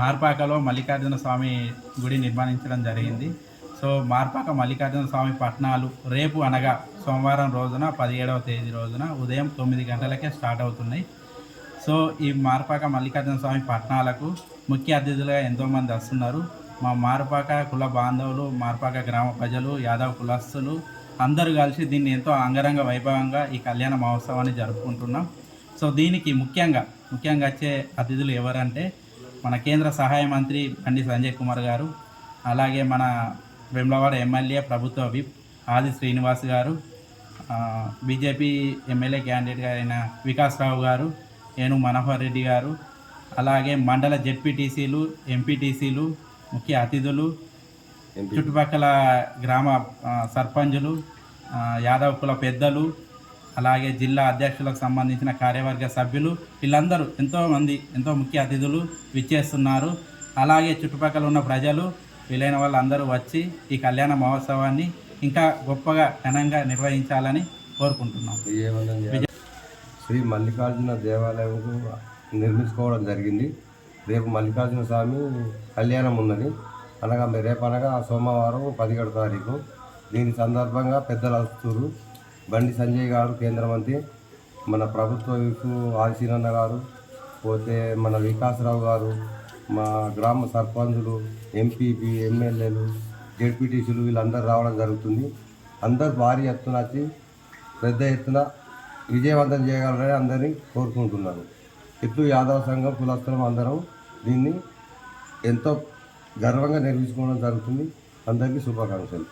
మార్పాకలో మల్లికార్జున స్వామి గుడి నిర్మాణించడం జరిగింది. సో మార్పాక మల్లికార్జున స్వామి పట్నాలు రేపు అనగా సోమవారం రోజున పదిహేడవ తేదీ రోజున ఉదయం తొమ్మిది గంటలకే స్టార్ట్ అవుతున్నాయి. సో ఈ మార్పాక మల్లికార్జున స్వామి పట్నాలకు ముఖ్య అతిథులుగా ఎంతోమంది వస్తున్నారు. మా మార్పాక కుల బాంధవులు మార్పాక గ్రామ ప్రజలు యాదవ్ కులస్తులు అందరూ కలిసి దీన్ని ఎంతో అంగరంగ వైభవంగా ఈ కళ్యాణ మహోత్సవాన్ని జరుపుకుంటున్నాం. సో దీనికి ముఖ్యంగా ముఖ్యంగా వచ్చే అతిథులు ఎవరంటే మన కేంద్ర సహాయ మంత్రి బండి సంజయ్ కుమార్ గారు అలాగే మన వెమ్లవాడ ఎమ్మెల్యే ప్రభుత్వ విప్ ఆది శ్రీనివాస్ గారు బీజేపీ ఎమ్మెల్యే క్యాండిడేట్గా అయిన వికాస్ రావు గారు ఏను మనోహర్ రెడ్డి గారు అలాగే మండల జెడ్పీటీసీలు ఎంపీటీసీలు ముఖ్య అతిథులు చుట్టుపక్కల గ్రామ సర్పంచులు యాదవ్ కుల పెద్దలు అలాగే జిల్లా అధ్యక్షులకు సంబంధించిన కార్యవర్గ సభ్యులు వీళ్ళందరూ ఎంతోమంది ఎంతో ముఖ్య అతిథులు విచ్చేస్తున్నారు. అలాగే చుట్టుపక్కల ఉన్న ప్రజలు వీలైన వాళ్ళందరూ వచ్చి ఈ కళ్యాణ మహోత్సవాన్ని ఇంకా గొప్పగా ఘనంగా నిర్వహించాలని కోరుకుంటున్నాం. విజయవంతం. శ్రీ మల్లికార్జున దేవాలయంకు నిర్మించుకోవడం జరిగింది. రేపు మల్లికార్జున స్వామి కళ్యాణం ఉన్నది. అనగా రేపు అనగా సోమవారం పదిహేడు తారీఖు. దీని సందర్భంగా పెద్దలు వస్తున్నారు. బండి సంజయ్ గారు కేంద్ర మంత్రి మన ప్రభుత్వ విప్ ఆదిశీనన్న గారు పోతే మన వికాసరావు గారు మా గ్రామ సర్పంచులు ఎంపీపీ ఎమ్మెల్యేలు జెడ్పీటీసీలు వీళ్ళందరూ రావడం జరుగుతుంది. అందరు భారీ ఎత్తున వచ్చి పెద్ద ఎత్తున విజయవంతం చేయగలరని అందరినీ కోరుకుంటున్నాను. ఇట్లు యాదవ సంఘం కులస్థలం అందరం దీన్ని ఎంతో గర్వంగా నిర్మించుకోవడం జరుగుతుంది. అందరికీ శుభాకాంక్షలు.